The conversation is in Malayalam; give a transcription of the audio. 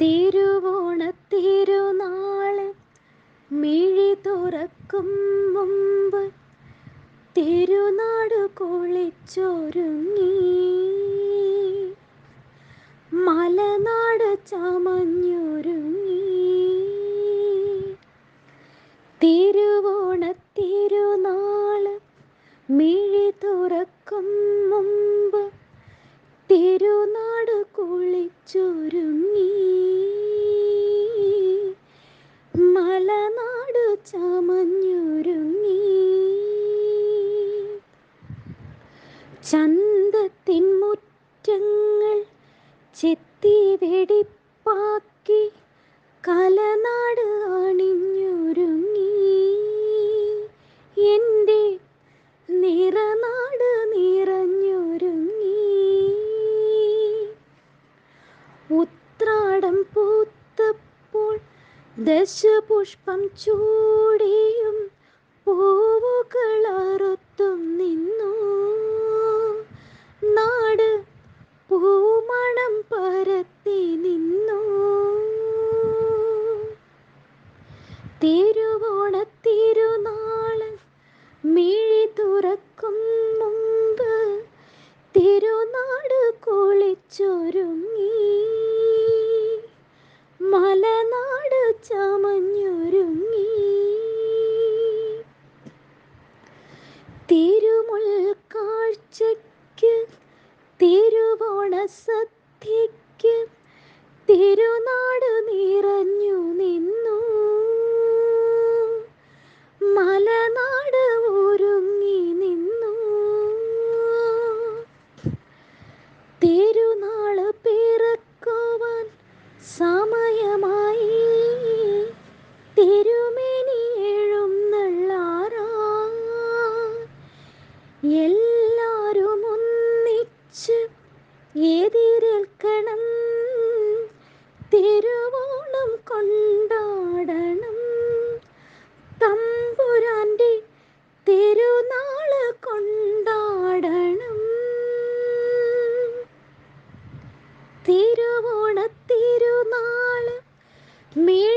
തിരുവോണത്തിരുനാൾ മിഴി തുറക്കും മുമ്പ് തിരുനാട് കുളിച്ചൊരുങ്ങി. മലനാട് ചമഞ്ഞൊരുങ്ങി ചന്തത്തിൻ മുറ്റങ്ങൾ ചെത്തി വെടിപ്പാക്കി കലനാട് അണിഞ്ഞൊരുങ്ങി. എന്റെ നിറനാട് നിറഞ്ഞൊരുങ്ങി. ഉത്രാടം പൂത്തപ്പോൾ ദശപുഷ്പം ചൂടിയും തിരുവോണത്തിരുനാൾ മിഴി തുറക്കും മുമ്പ് തിരുനാട് കുളിച്ചൊരുങ്ങി. മലനാട് ചമഞ്ഞൊരുങ്ങി. തിരുമുൾ കാഴ്ചയ്ക്ക് തിരുവോണ സദ്യയ്ക്ക് തിരുനാട് എല്ലാരും ഒന്നിച്ച് എതിരേൽക്കണം തിരുവോണം കൊണ്ടാടണം. തമ്പുരാന്റെ തിരുനാൾ കൊണ്ടാടണം. തിരുവോണ തിരുനാൾ തുറക്കും